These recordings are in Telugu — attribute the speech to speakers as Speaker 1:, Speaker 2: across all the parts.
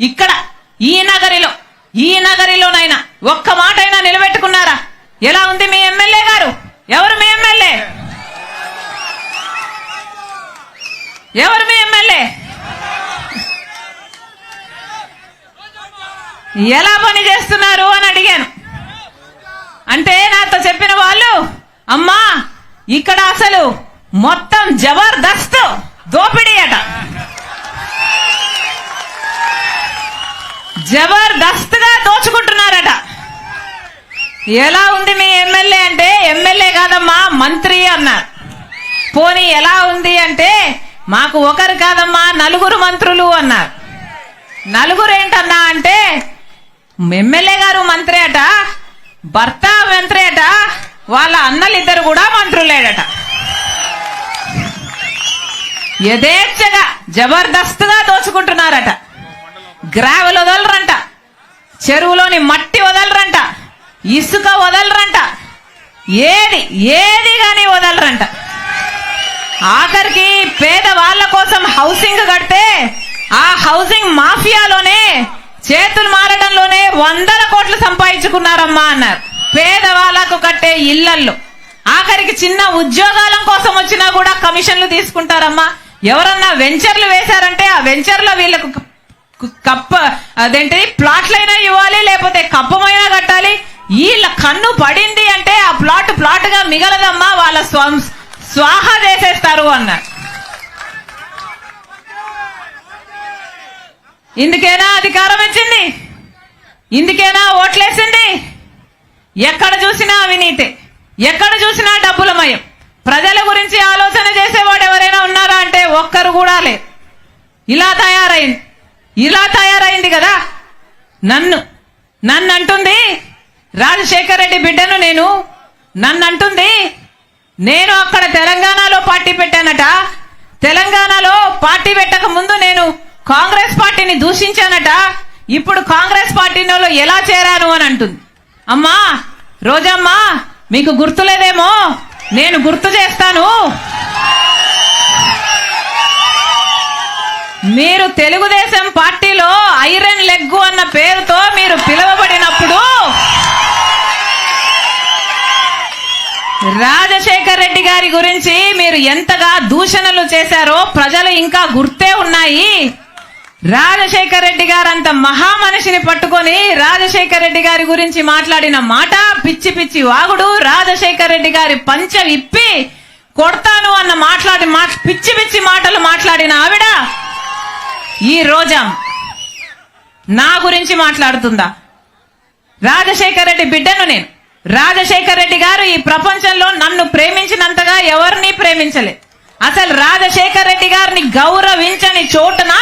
Speaker 1: ఇక్కడ ఈ నగరిలో ఈ నగరిలోనైనా ఒక్క మాట అయినా నిలబెట్టుకున్నారా? ఎలా ఉంది మీ ఎమ్మెల్యే గారు? ఎవరు మీ ఎమ్మెల్యే? ఎవరు మీ ఎమ్మెల్యే? ఎలా పని చేస్తున్నారు అని అడిగాను. అంటే నాతో చెప్పిన వాళ్ళు అమ్మా ఇక్కడ అసలు మొత్తం జబర్దస్త్ దోపిడీ అట. జబర్దస్త్గా దోచుకుంటున్నారట. ఎలా ఉంది మీ ఎమ్మెల్యే అంటే ఎమ్మెల్యే కాదమ్మా మంత్రి అన్నారు. పోనీ ఎలా ఉంది అంటే మాకు ఒకరు కాదమ్మా నలుగురు మంత్రులు అన్నారు. నలుగురు ఏంటన్నా అంటే ఎమ్మెల్యే గారు మంత్రి అట భర్త మంత్రి అట వాళ్ళ అన్నలిద్దరు కూడా మంత్రులేడట. యథేచ్ఛగా జబర్దస్త్గా దోచుకుంటున్నారట. గ్రావెల్ వదలరంట. చెరువులోని మట్టి వదలరంట. ఇసుక వదలరంట. ఏది ఏది కానీ వదలరంట. ఆఖరికి పేద వాళ్ళ కోసం హౌసింగ్ కడితే ఆ హౌసింగ్ మాఫియాలోనే చేతులు మారడంలోనే వందల కోట్లు సంపాదించుకున్నారమ్మా అన్నారు. పేదవాళ్ళకు కట్టే ఇళ్ళల్లో ఆఖరికి చిన్న ఉద్యోగాల కోసం వచ్చినా కూడా కమిషన్లు తీసుకుంటారమ్మా. ఎవరన్నా వెంచర్లు వేశారంటే ఆ వెంచర్లో వీళ్ళకు కప్ప అదేంటి ప్లాట్లైనా ఇవ్వాలి లేకపోతే కప్పమైనా కట్టాలి. వీళ్ళ కన్ను పడింది అంటే ఆ ప్లాట్ ప్లాట్గా మిగలదమ్మా వాళ్ళ స్వం స్వాహ చేసేస్తారు అన్నారు ఇందుకేనా అధికారం ఇచ్చింది? ఇందుకేనా ఓట్లేసింది? ఎక్కడ చూసినా అవినీతి. ఎక్కడ చూసినా డబ్బులమయం ప్రజల గురించి ఆలోచన చేసేవాడు ఎవరైనా ఉన్నారా అంటే ఒక్కరు కూడా లేదు. ఇలా తయారైంది. ఇలా తయారైంది కదా. నన్ను నన్ను అంటుంది రాజశేఖర్ రెడ్డి బిడ్డను నేను. నన్ను అంటుంది నేను అక్కడ తెలంగాణలో పార్టీ పెట్టానట. తెలంగాణలో పార్టీ పెట్టక ముందు నేను కాంగ్రెస్ పార్టీని దూషించానట. ఇప్పుడు కాంగ్రెస్ పార్టీలో ఎలా చేరాను అని అంటుంది. అమ్మా రోజమ్మా మీకు గుర్తులేదేమో? నేను గుర్తు చేస్తాను. మీరు తెలుగుదేశం పార్టీలో ఐరన్ లెగ్గు అన్న పేరుతో మీరు పిలువబడినప్పుడు రాజశేఖర్ రెడ్డి గారి గురించి మీరు ఎంతగా దూషణలు చేశారో ప్రజలు ఇంకా గుర్తే ఉన్నాయి. రాజశేఖర్ రెడ్డి గారు అంత మహామనిషిని పట్టుకొని రాజశేఖర్ రెడ్డి గారి గురించి మాట్లాడిన మాట పిచ్చి పిచ్చి వాగుడు రాజశేఖర్ రెడ్డి గారి పంచ విప్పి కొడతాను అన్న మాట్లాడి మా పిచ్చి పిచ్చి మాటలు మాట్లాడిన ఆవిడ ఈ రోజా నా గురించి మాట్లాడుతుందా? రాజశేఖర్ రెడ్డి బిడ్డను నేను. రాజశేఖర్ రెడ్డి గారు ఈ ప్రపంచంలో నన్ను ప్రేమించినంతగా ఎవరిని ప్రేమించలే. అసలు రాజశేఖర్ రెడ్డి గారిని గౌరవించని చోటున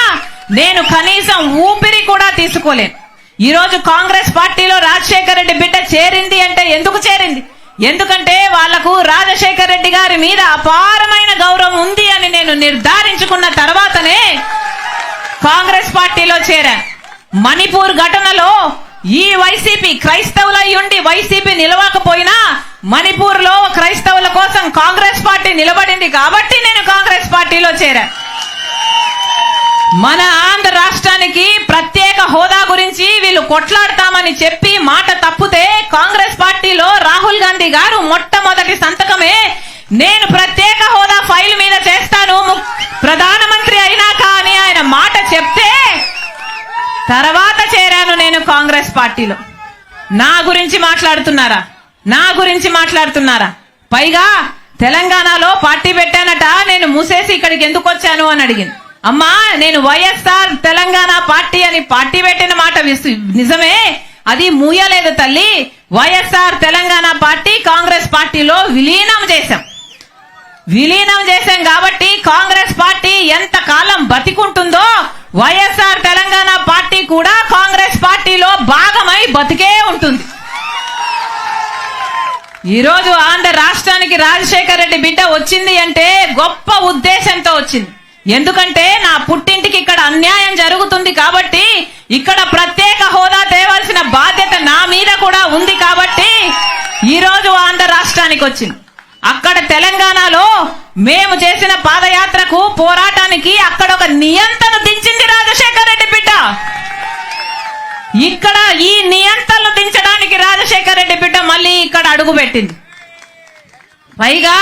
Speaker 1: నేను కనీసం ఊపిరి కూడా తీసుకోలేను. ఈ రోజు కాంగ్రెస్ పార్టీలో రాజశేఖర్ రెడ్డి బిడ్డ చేరింది అంటే ఎందుకు చేరింది? ఎందుకంటే వాళ్ళకు రాజశేఖర్ రెడ్డి గారి మీద అపారమైన గౌరవం ఉంది అని నేను నిర్ధారించుకున్న తర్వాతనే కాంగ్రెస్ పార్టీలో చేరా. మణిపూర్ ఘటనలో ఈ వైసీపీ క్రైస్తవులై ఉండి వైసీపీ నిలవకపోయినా మణిపూర్లో క్రైస్తవుల కోసం కాంగ్రెస్ పార్టీ నిలబడింది కాబట్టి నేను కాంగ్రెస్ పార్టీలో చేరా. మన ఆంధ్ర రాష్ట్రానికి ప్రత్యేక హోదా గురించి వీళ్ళు కొట్లాడతామని చెప్పి మాట తప్పితే కాంగ్రెస్ పార్టీలో రాహుల్ గాంధీ గారు మొట్టమొదటి సంతకమే నేను ప్రత్యేక హోదా ఫైల్ మీద చేస్తాను. ప్రధాన ప్రధానమంత్రి అయినాక అని ఆయన మాట చెప్తే తర్వాత చేరాను నేను కాంగ్రెస్ పార్టీలో. నా గురించి మాట్లాడుతున్నారా? నా గురించి మాట్లాడుతున్నారా? పైగా తెలంగాణలో పార్టీ పెట్టానట నేను మూసేసి ఇక్కడికి ఎందుకు వచ్చాను అని అడిగింది. అమ్మా నేను వైఎస్ఆర్ తెలంగాణ పార్టీ అని పార్టీ పెట్టిన మాట నిజమే? అది మూయలేదు తల్లి. వైఎస్ఆర్ తెలంగాణ పార్టీ కాంగ్రెస్ పార్టీలో విలీనం చేశాం. విలీనం చేశాం కాబట్టి కాంగ్రెస్ పార్టీ ఎంత కాలం బతికుంటుందో వైఎస్ఆర్ తెలంగాణ పార్టీ కూడా కాంగ్రెస్ పార్టీలో భాగమై బతికే ఉంటుంది. ఈరోజు ఆంధ్ర రాష్ట్రానికి రాజశేఖర రెడ్డి బిడ్డ వచ్చింది అంటే గొప్ప ఉద్దేశంతో వచ్చింది. ఎందుకంటే నా పుట్టింటికి ఇక్కడ అన్యాయం జరుగుతుంది కాబట్టి ఇక్కడ ప్రత్యేక హోదా తేవాల్సిన బాధ్యత నా మీద కూడా ఉంది కాబట్టి ఈరోజు ఆంధ్ర రాష్ట్రానికి వచ్చింది. అక్కడ తెలంగాణలో మేము చేసిన పాదయాత్రకు పోరాటానికి అక్కడ ఒక నియంత్రణ దించింది రాజశేఖర రెడ్డి బిడ్డ. ఇక్కడ ఈ నియంత్రణలు దించడానికి రాజశేఖర రెడ్డి బిడ్డ మళ్ళీ ఇక్కడ అడుగు పెట్టింది. పైగా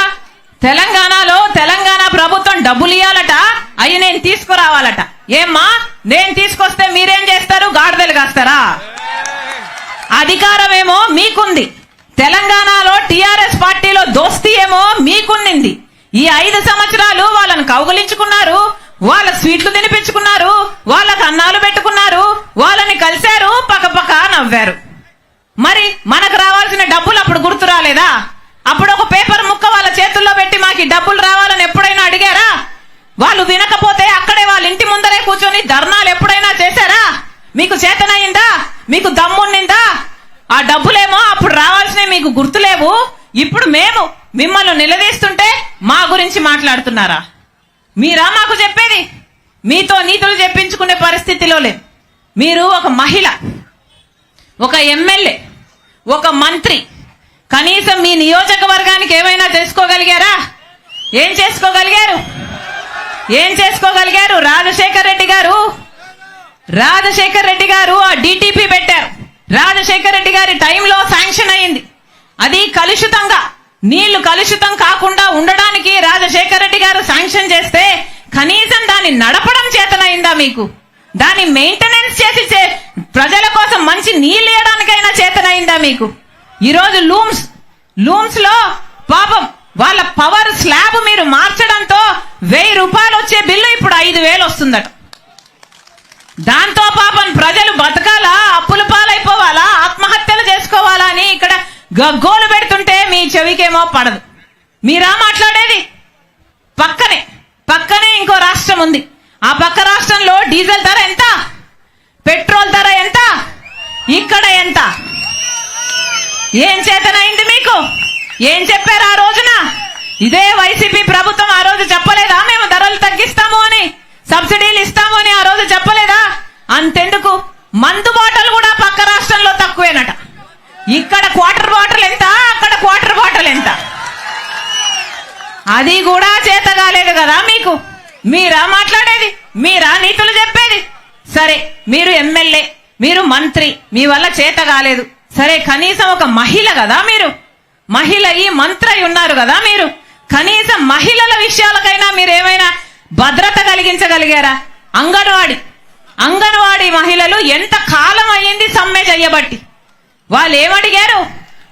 Speaker 1: తెలంగాణలో తెలంగాణ ప్రభుత్వం డబ్బులు ఇవ్వాలట అవి నేను తీసుకురావాలట. ఏమ్మా నేను తీసుకొస్తే మీరేం చేస్తారు? గాడిదలు కాస్తారా? అధికారమేమో మీకుంది. తెలంగాణలో టిఆర్ఎస్ పార్టీలో దోస్తీ ఏమో మీకున్నింది. ఈ ఐదు సంవత్సరాలు వాళ్ళని కౌగులించుకున్నారు వాళ్ళ స్వీట్లు తినిపించుకున్నారు వాళ్ళకు అన్నాలు పెట్టుకున్నారు వాళ్ళని కలిశారు పక్కపక్క నవ్వారు. మరి మనకు రావాల్సిన డబ్బులు అప్పుడు గుర్తు రాలేదా? అప్పుడు ఒక పేపర్ ముక్క వాళ్ళ చేతుల్లో పెట్టి మాకు డబ్బులు రావాలని ఎప్పుడైనా అడిగారా? వాళ్ళు వినకపోతే అక్కడే వాళ్ళ ఇంటి ముందరే కూర్చొని ధర్నాలు ఎప్పుడైనా చేశారా? మీకు చేతనయిందా? మీకు దమ్మున్నిందా? ఆ డబ్బులేమో అప్పుడు రావాల్సినవి మీకు గుర్తులేవు. ఇప్పుడు మేము మిమ్మల్ని నిలదీస్తుంటే మా గురించి మాట్లాడుతున్నారా? మీరా మాకు చెప్పేది? మీతో నీతులు చెప్పించుకునే పరిస్థితిలో లేదు మీరు ఒక మహిళ ఒక ఎమ్మెల్యే ఒక మంత్రి కనీసం మీ నియోజకవర్గానికి ఏమైనా చేసుకోగలిగారా? ఏం చేసుకోగలిగారు? ఏం చేసుకోగలిగారు? రాజశేఖర్ రెడ్డి గారు? రాజశేఖర్ రెడ్డి గారు ఆ డిటిపి పెట్టారు. రాజశేఖర రెడ్డి గారి టైంలో శాంక్షన్ అయింది అది కలుషితంగా నీళ్ళు కలుషితం కాకుండా ఉండడానికి రాజశేఖర రెడ్డి గారు శాంక్షన్ చేస్తే కనీసం దాన్ని నడపడం చేతనైందా మీకు? దాన్ని మెయింటెనెన్స్ చేసి ప్రజల కోసం మంచి నీళ్ళు ఇవ్వడానికైనా చేతనైందా మీకు? ఈరోజు లూమ్స్ లూమ్స్లో పాపం వాళ్ళ పవర్ స్లాబ్ మీరు మార్చడంతో వెయ్యి రూపాయలు వచ్చే బిల్లు ఇప్పుడు ఐదు వేలు వస్తుందట దాంతో పాపం ప్రజలు బతకాలా? అప్పుల పాలైపోవాలా? ఆత్మహత్యలు చేసుకోవాలా అని ఇక్కడ గగ్గోలు పెడుతుంటే మీ చెవికేమో పడదు. మీరా మాట్లాడేది? పక్కనే పక్కనే ఇంకో రాష్ట్రం ఉంది. ఆ పక్క రాష్ట్రంలో డీజిల్ ధర ఎంత? పెట్రోల్ ధర ఎంత? ఇక్కడ ఎంత? ఏం చేతనైంది మీకు? ఏం చెప్పారు ఆ రోజున? ఇదే వైసీపీ ప్రభుత్వం ఆ రోజు చెప్పలేదా? మేము ధరలు తగ్గిస్తాము అని. సబ్సిడీలు ఇస్తాము అని ఆ రోజు చెప్పలేదా? అంతెందుకు? మందు బాటలు కూడా పక్క రాష్ట్రంలో తక్కువేనట. ఇక్కడ క్వార్టర్ బాటిల్ ఎంత? అక్కడ క్వార్టర్ బాటిల్ ఎంత? అది కూడా చేత కాలేదు కదా మీకు? మీరా మాట్లాడేది? మీరా నీతులు చెప్పేది? సరే మీరు ఎమ్మెల్యే మీరు మంత్రి మీ వల్ల చేత కాలేదు. సరే కనీసం ఒక మహిళ కదా మీరు? మహిళ ఈ మంత్రి ఉన్నారు కదా మీరు? కనీసం మహిళల విషయాలకైనా మీరు ఏమైనా భద్రత కలిగించగలిగారా? అంగన్వాడి. అంగన్వాడి మహిళలు ఎంత కాలం అయ్యింది సమ్మె చెయ్యబట్టి వాళ్ళు ఏమడిగారు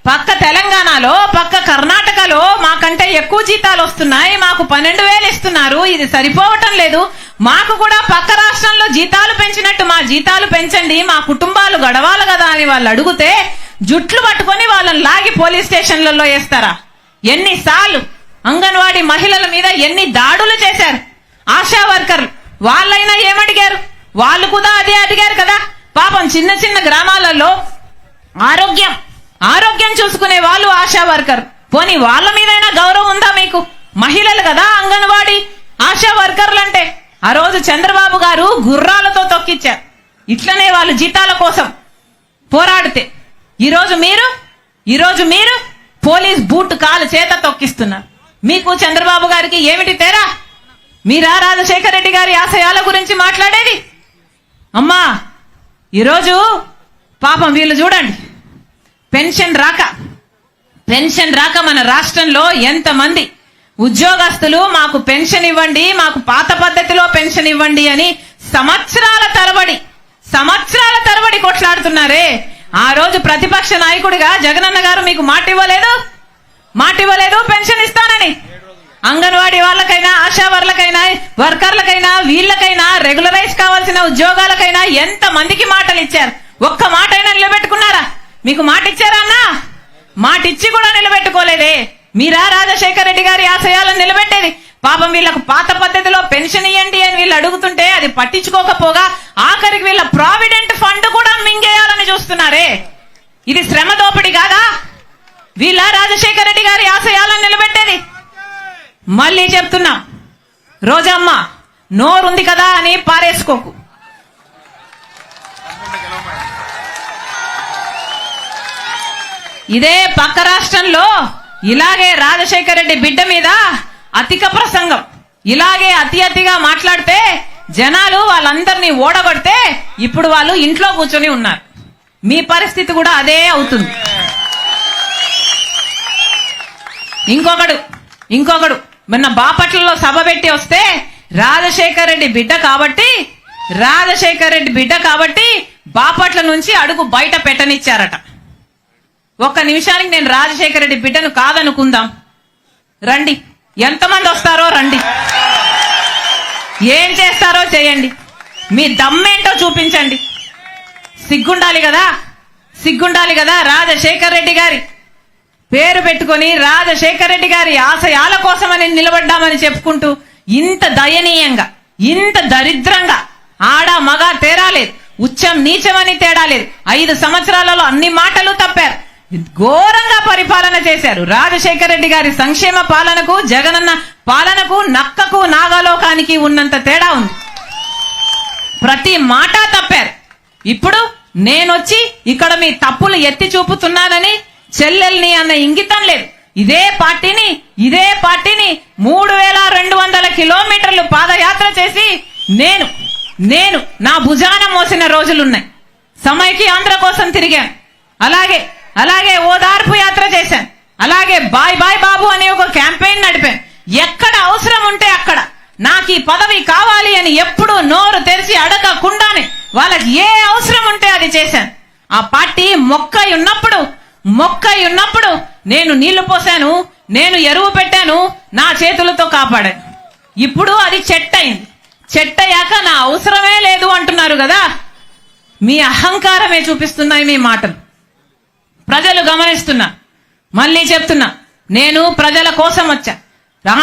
Speaker 1: పక్క తెలంగాణలో పక్క కర్ణాటకలో మాకంటే ఎక్కువ జీతాలు వస్తున్నాయి మాకు పన్నెండు వేలు ఇస్తున్నారు ఇది సరిపోవటం లేదు. మాకు కూడా పక్క రాష్ట్రంలో జీతాలు పెంచినట్టు మా జీతాలు పెంచండి మా కుటుంబాలు గడవాలి కదా అని వాళ్ళు అడిగితే జుట్లు పట్టుకొని వాళ్ళని లాగి పోలీస్ స్టేషన్లలో వేస్తారా? ఎన్నిసార్లు అంగన్వాడీ మహిళల మీద ఎన్ని దాడులు చేశారు? ఆశా వర్కర్లు వాళ్ళైనా ఏమడిగారు? వాళ్ళు కూడా అదే అడిగారు కదా. పాపం చిన్న చిన్న గ్రామాలలో ఆరోగ్యం ఆరోగ్యం చూసుకునే వాళ్ళు ఆశా వర్కర్ పోనీ వాళ్ళ మీదైనా గౌరవం ఉందా మీకు? మహిళలు కదా అంగన్వాడి ఆశా వర్కర్లు అంటే ఆ రోజు చంద్రబాబు గారు గుర్రాలతో తొక్కిచ్చారు. ఇట్లనే వాళ్ళు జీతాల కోసం పోరాడితే. ఈరోజు మీరు ఈరోజు మీరు పోలీస్ బూట్ కాలు చేత తొక్కిస్తున్నారు. మీకు చంద్రబాబు గారికి ఏమిటి తేరా మీరా రాజశేఖర రెడ్డి గారి ఆశయాల గురించి మాట్లాడేది? అమ్మా ఈరోజు పాపం వీళ్ళు చూడండి. పెన్షన్ రాక. పెన్షన్ రాక మన రాష్ట్రంలో ఎంతమంది ఉద్యోగస్తులు మాకు పెన్షన్ ఇవ్వండి మాకు పాత పద్ధతిలో పెన్షన్ ఇవ్వండి అని సంవత్సరాల తరబడి సంవత్సరాల తరబడి కొట్లాడుతున్నారే. ఆ రోజు ప్రతిపక్ష నాయకుడిగా జగనన్న గారు మీకు మాట ఇవ్వలేదు మాట ఇవ్వలేదు పెన్షన్ ఇస్తానని. అంగన్వాడీ వాళ్ళకైనా ఆశా వర్లకైనా వర్కర్లకైనా వీళ్ళకైనా రెగ్యులరైజ్ కావాల్సిన ఉద్యోగాలకైనా ఎంత మందికి మాటలు ఇచ్చారు? ఒక్క మాట అయినా నిలబెట్టుకున్నారా? మీకు మాట ఇచ్చారా అన్నా? మాట ఇచ్చి కూడా నిలబెట్టుకోలేదే. మీరా రాజశేఖర రెడ్డి గారి ఆశయాలను నిలబెట్టేది? పాపం వీళ్ళకు పాత పద్ధతిలో పెన్షన్ ఇవ్వండి అని వీళ్ళు అడుగుతుంటే అది పట్టించుకోకపోగా ఆఖరికి వీళ్ళ ప్రావిడెంట్ ఫండ్ కూడా మింగేయాలని చూస్తున్నారే. ఇది శ్రమ దోపిడి కాదా? వీళ్ళ రాజశేఖర రెడ్డి గారి ఆశయాలను నిలబెట్టేది? మళ్ళీ చెప్తున్నా? రోజమ్మ నోరుంది కదా అని పారేసుకోకు. ఇదే పక్క రాష్ట్రంలో ఇలాగే రాజశేఖర రెడ్డి బిడ్డ మీద అతిక ప్రసంగం. ఇలాగే అతి అతిగా మాట్లాడితే జనాలు వాళ్ళందరినీ ఓడగొడితే ఇప్పుడు వాళ్ళు ఇంట్లో కూర్చొని ఉన్నారు. మీ పరిస్థితి కూడా అదే అవుతుంది. ఇంకొకడు ఇంకొకడు. మొన్న బాపట్లలో సభ పెట్టి వస్తే రాజశేఖర్ రెడ్డి బిడ్డ కాబట్టి రాజశేఖర్ రెడ్డి బిడ్డ కాబట్టి బాపట్ల నుంచి అడుగు బయట పెట్టనిచ్చారట. ఒక్క నిమిషానికి నేను రాజశేఖర రెడ్డి బిడ్డను కాదనుకుందాం. రండి. ఎంతమంది వస్తారో రండి. ఏం చేస్తారో చేయండి. మీ దమ్మేంటో చూపించండి. సిగ్గుండాలి కదా? సిగ్గుండాలి కదా రాజశేఖర్ రెడ్డి గారి? పేరు పెట్టుకొని రాజశేఖర రెడ్డి గారి ఆశయాల కోసమని నిలబడ్డామని చెప్పుకుంటూ ఇంత దయనీయంగా ఇంత దరిద్రంగా ఆడ మగ తేరాలేదు ఉచ్చం నీచమని తేడా లేదు. ఐదు సంవత్సరాలలో అన్ని మాటలు తప్పారు. ఘోరంగా పరిపాలన చేశారు. రాజశేఖర రెడ్డి గారి సంక్షేమ పాలనకు జగనన్న పాలనకు నక్కకు నాగలోకానికి ఉన్నంత తేడా ఉంది. ప్రతి మాట తప్పారు. ఇప్పుడు నేనొచ్చి ఇక్కడ మీ తప్పులు ఎత్తి చూపుతున్నానని చెల్లెల్ని అన్న ఇంగితం లేదు. ఇదే పార్టీని ఇదే పార్టీని మూడు వేల రెండు వందల కిలోమీటర్లు పాదయాత్ర చేసి నేను నేను నా భుజాన మోసిన రోజులున్నాయి. సమైకి ఆంధ్ర కోసం తిరిగాను అలాగే అలాగే ఓదార్పు యాత్ర చేశాను అలాగే బాయ్ బాయ్ బాబు అనే ఒక క్యాంపెయిన్ నడిపాను ఎక్కడ అవసరం ఉంటే అక్కడ. నాకు ఈ పదవి కావాలి అని ఎప్పుడు నోరు తెరిచి అడగకుండానే వాళ్ళకి ఏ అవసరం ఉంటే అది చేశాను ఆ పార్టీ మొక్కై ఉన్నప్పుడు మొక్కై ఉన్నప్పుడు నేను నీళ్ళు పోసాను నేను ఎరువు పెట్టాను నా చేతులతో కాపాడాను. ఇప్పుడు అది చెట్టయింది. చెట్టయ్యాక నా అవసరమే లేదు అంటున్నారు కదా? మీ అహంకారమే చూపిస్తున్నాయి మీ మాటలు. ప్రజలు గమనిస్తున్నా. మళ్ళీ చెప్తున్నా. నేను ప్రజల కోసం వచ్చా.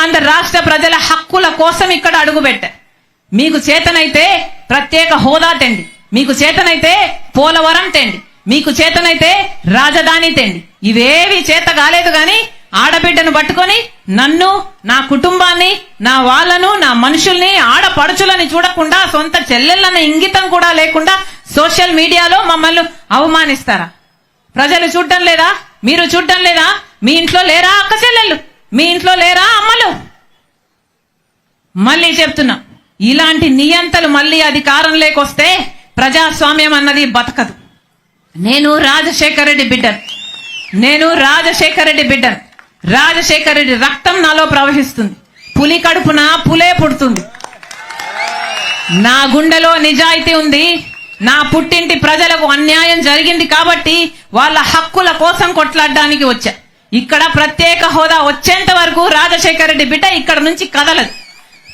Speaker 1: ఆంధ్ర రాష్ట్ర ప్రజల హక్కుల కోసం ఇక్కడ అడుగుపెట్టా. మీకు చేతనైతే ప్రత్యేక హోదా తెండి. మీకు చేతనైతే పోలవరం తెండి. మీకు చేతనైతే రాజధాని తెండి. ఇవేవి చేత కాలేదు గాని ఆడబిడ్డను పట్టుకొని నన్ను నా కుటుంబాన్ని నా వాళ్ళను నా మనుషుల్ని ఆడపడుచులని చూడకుండా సొంత చెల్లెళ్ళని ఇంగితం కూడా లేకుండా సోషల్ మీడియాలో మమ్మల్ని అవమానిస్తారా? ప్రజలు చూడడం లేదా? మీరు చూడటం లేదా? మీ ఇంట్లో లేరా అక్క చెల్లెళ్ళు? మీ ఇంట్లో లేరా అమ్మలు? మళ్ళీ చెప్తున్నా ఇలాంటి నియంతలు మళ్ళీ అధికారం లేకొస్తే ప్రజాస్వామ్యం అన్నది బతకదు. నేను రాజశేఖర రెడ్డి బిడ్డను. నేను రాజశేఖర రెడ్డి బిడ్డను. రాజశేఖర రెడ్డి రక్తం నాలో ప్రవహిస్తుంది. పులి కడుపున పులే పుడుతుంది. నా గుండెలో నిజాయితీ ఉంది. నా పుట్టింటి ప్రజలకు అన్యాయం జరిగింది కాబట్టి వాళ్ళ హక్కుల కోసం కొట్లాడడానికి వచ్చా. ఇక్కడ ప్రత్యేక హోదా వచ్చేంత వరకు రాజశేఖర రెడ్డి బిడ్డ ఇక్కడ నుంచి కదలదు.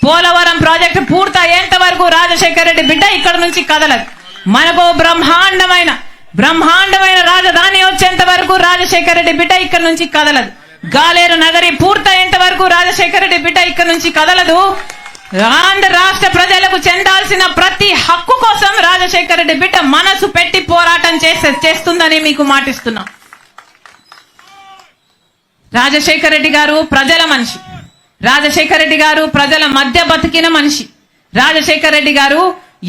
Speaker 1: పోలవరం ప్రాజెక్టు పూర్తయ్యేంత వరకు రాజశేఖర రెడ్డి బిడ్డ ఇక్కడ నుంచి కదలదు. మనకు బ్రహ్మాండమైన బ్రహ్మాండమైన రాజధాని వచ్చేంత వరకు రాజశేఖర రెడ్డి బిడ్డ ఇక్కడ నుంచి కదలదు. గాలేరు నగరి పూర్తయ్యేంత వరకు రాజశేఖర రెడ్డి బిడ్డ ఇక్కడ నుంచి కదలదు. ఆంధ్ర రాష్ట్ర ప్రజలకు చెందాల్సిన ప్రతి హక్కు కోసం రాజశేఖర రెడ్డి బిడ్డ మనసు పెట్టి పోరాటం చేసే చేస్తుందని మీకు మాటిస్తున్నాం. రాజశేఖర రెడ్డి గారు ప్రజల మనిషి. రాజశేఖర రెడ్డి గారు ప్రజల మధ్య బతికిన మనిషి. రాజశేఖర రెడ్డి గారు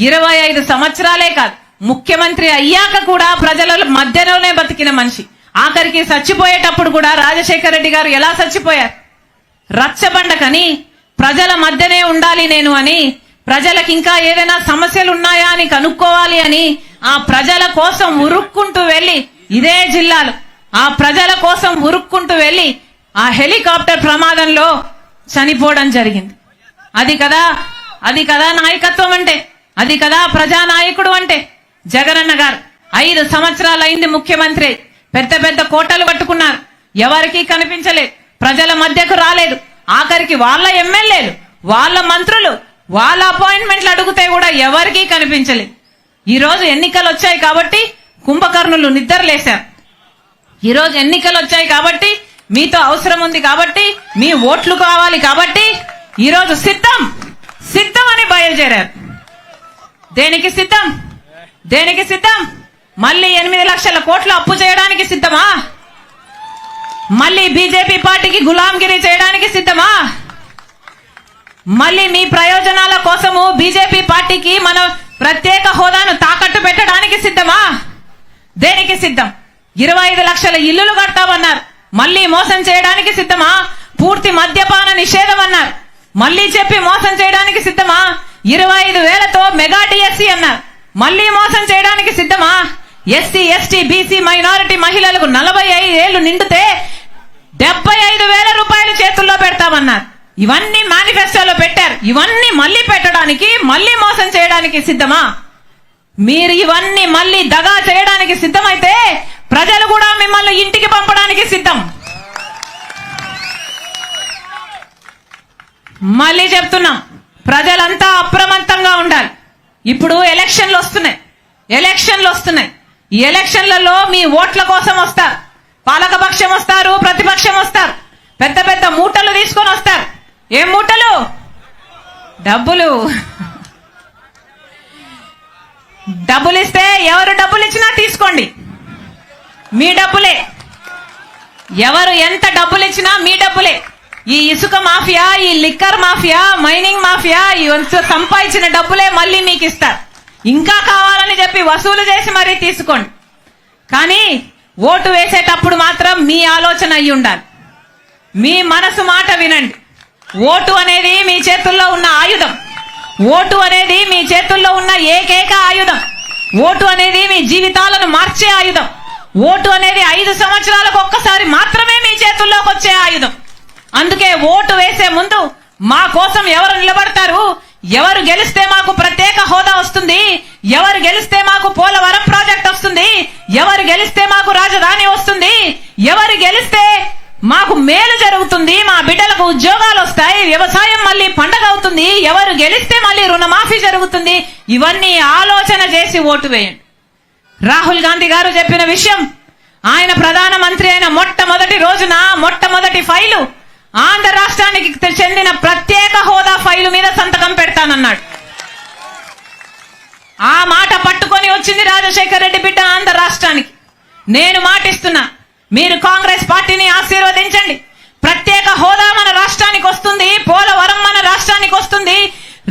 Speaker 1: ఇరవై ఐదు సంవత్సరాలే కాదు. ముఖ్యమంత్రి అయ్యాక కూడా ప్రజల మధ్యలోనే బతికిన మనిషి. ఆఖరికి చచ్చిపోయేటప్పుడు కూడా రాజశేఖర రెడ్డి గారు ఎలా చచ్చిపోయారు? రచ్చబండకని ప్రజల మధ్యనే ఉండాలి నేను అని ప్రజలకు ఇంకా ఏదైనా సమస్యలు ఉన్నాయా అని కనుక్కోవాలి అని ఆ ప్రజల కోసం ఉరుక్కుంటూ వెళ్ళి ఇదే జిల్లాలో. ఆ ప్రజల కోసం ఉరుక్కుంటూ వెళ్ళి ఆ హెలికాప్టర్ ప్రమాదంలో చనిపోవడం జరిగింది. అది కదా అది కదా నాయకత్వం అంటే అది కదా ప్రజానాయకుడు అంటే. జగనన్న గారు ఐదు సంవత్సరాలైంది ముఖ్యమంత్రి. పెద్ద పెద్ద కోటలు కట్టుకున్నారు. ఎవరికీ కనిపించలేదు. ప్రజల మధ్యకు రాలేదు. ఆఖరికి వాళ్ళ ఎమ్మెల్యేలు వాళ్ళ మంత్రులు వాళ్ళ అపాయింట్మెంట్లు అడిగితే కూడా ఎవరికీ కనిపించలేదు. ఈ రోజు ఎన్నికలు వచ్చాయి కాబట్టి కుంభకర్ణులు నిద్రలేశారు. ఈ రోజు ఎన్నికలు వచ్చాయి కాబట్టి మీతో అవసరం ఉంది కాబట్టి మీ ఓట్లు కావాలి కాబట్టి ఈ రోజు సిద్ధం సిద్ధం అని బయలుదేరారు. దేనికి సిద్ధం? దేనికి సిద్ధం? మళ్ళీ ఎనిమిది లక్షల కోట్లు అప్పు చేయడానికి సిద్ధమా? మళ్ళీ బీజేపీ పార్టీకి గులాంగిరి చేయడానికి సిద్ధమా? మళ్ళీ మీ ప్రయోజనాల కోసము బీజేపీ పార్టీకి మన ప్రత్యేక హోదాను తాకట్టు పెట్టడానికి సిద్ధమా? దేనికి సిద్ధం? ఇరవై ఐదు లక్షల ఇల్లులు కడతామన్నారు. మళ్ళీ మోసం చేయడానికి సిద్ధమా? పూర్తి మద్యపాన నిషేధం అన్నారు. మళ్ళీ చెప్పి మోసం చేయడానికి సిద్ధమా? ఇరవై ఐదు వేలతో మెగా డిఎస్సి అన్నారు. మళ్ళీ మోసం చేయడానికి సిద్ధమా? ఎస్సీ ఎస్టీ బీసీ మైనారిటీ మహిళలకు నలభై ఐదు నిండితే డెబ్బై ఐదు వేల రూపాయలు చేతుల్లో పెడతామన్నారు. ఇవన్నీ మేనిఫెస్టోలో పెట్టారు. ఇవన్నీ మళ్ళీ పెట్టడానికి మళ్ళీ మోసం చేయడానికి సిద్ధమా? మీరు ఇవన్నీ మళ్ళీ దగా చేయడానికి సిద్ధమైతే ప్రజలు కూడా మిమ్మల్ని ఇంటికి పంపడానికి సిద్ధం. మళ్ళీ చెప్తున్నాం. ప్రజలంతా అప్రమత్తంగా ఉండాలి. ఇప్పుడు ఎలక్షన్లు వస్తున్నాయి. ఎలక్షన్లు వస్తున్నాయి. ఈ ఎలక్షన్లలో మీ ఓట్ల కోసం వస్తారు. పాలకపక్షం వస్తారు ప్రతిపక్షం వస్తారు. పెద్ద పెద్ద మూటలు తీసుకొని వస్తారు. ఏం మూటలు? డబ్బులు. డబ్బులు ఇస్తే ఎవరు డబ్బులు ఇచ్చినా తీసుకోండి. మీ డబ్బులే. ఎవరు ఎంత డబ్బులు ఇచ్చినా మీ డబ్బులే. ఈ ఇసుక మాఫియా ఈ లిక్కర్ మాఫియా మైనింగ్ మాఫియా ఈ సంపాదించిన డబ్బులే మళ్ళీ మీకు ఇస్తారు. ఇంకా కావాలని చెప్పి వసూలు చేసి మరీ తీసుకోండి. కానీ ఓటు వేసేటప్పుడు మాత్రం మీ ఆలోచన అయి ఉండాలి. మీ మనసు మాట వినండి. ఓటు అనేది మీ చేతుల్లో ఉన్న ఆయుధం. ఓటు అనేది మీ చేతుల్లో ఉన్న ఏకైక ఆయుధం. ఓటు అనేది మీ జీవితాలను మార్చే ఆయుధం. ఓటు అనేది ఐదు సంవత్సరాలకు ఒక్కసారి మాత్రమే మీ చేతుల్లోకి వచ్చే ఆయుధం. అందుకే ఓటు వేసే ముందు మా కోసం ఎవరు నిలబడతారు? ఎవరు గెలిస్తే మాకు ప్రత్యేక హోదా వస్తుంది? ఎవరు గెలిస్తే మాకు పోలవరం ప్రాజెక్ట్ వస్తుంది? ఎవరు గెలిస్తే మాకు రాజధాని వస్తుంది? ఎవరు గెలిస్తే మాకు మేలు జరుగుతుంది? మా బిడ్డలకు ఉద్యోగాలు వస్తాయి వ్యవసాయం మళ్ళీ పండగ అవుతుంది. ఎవరు గెలిస్తే మళ్ళీ రుణమాఫీ జరుగుతుంది? ఇవన్నీ ఆలోచన చేసి ఓటు వేయండి. రాహుల్ గాంధీ గారు చెప్పిన విషయం ఆయన ప్రధానమంత్రి అయిన మొట్టమొదటి రోజున మొట్టమొదటి ఫైలు ఆంధ్ర రాష్ట్రానికి చెందిన ప్రత్యేక హోదా ఫైలు మీద సంతకం పెడతానన్నాడు. ఆ మాట పట్టుకొని వచ్చింది రాజశేఖర రెడ్డి బిడ్డ ఆంధ్ర రాష్ట్రానికి. నేను మాటిస్తున్నా మీరు కాంగ్రెస్ పార్టీని ఆశీర్వదించండి. ప్రత్యేక హోదా మన రాష్ట్రానికి వస్తుంది పోలవరం మన రాష్ట్రానికి వస్తుంది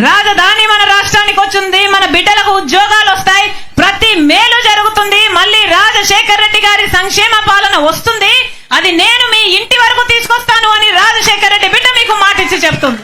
Speaker 1: రాజధాని మన రాష్ట్రానికి వచ్చింది మన బిడ్డలకు ఉద్యోగాలు వస్తాయి ప్రతి మేలు జరుగుతుంది మళ్ళీ రాజశేఖర రెడ్డి గారి సంక్షేమ పాలన వస్తుంది అది నేను మీ ఇంటి వరకు తీసుకొస్తాను అని రాజశేఖర రెడ్డి బిడ్డ మీకు మాటిచ్చి చెప్తుంది.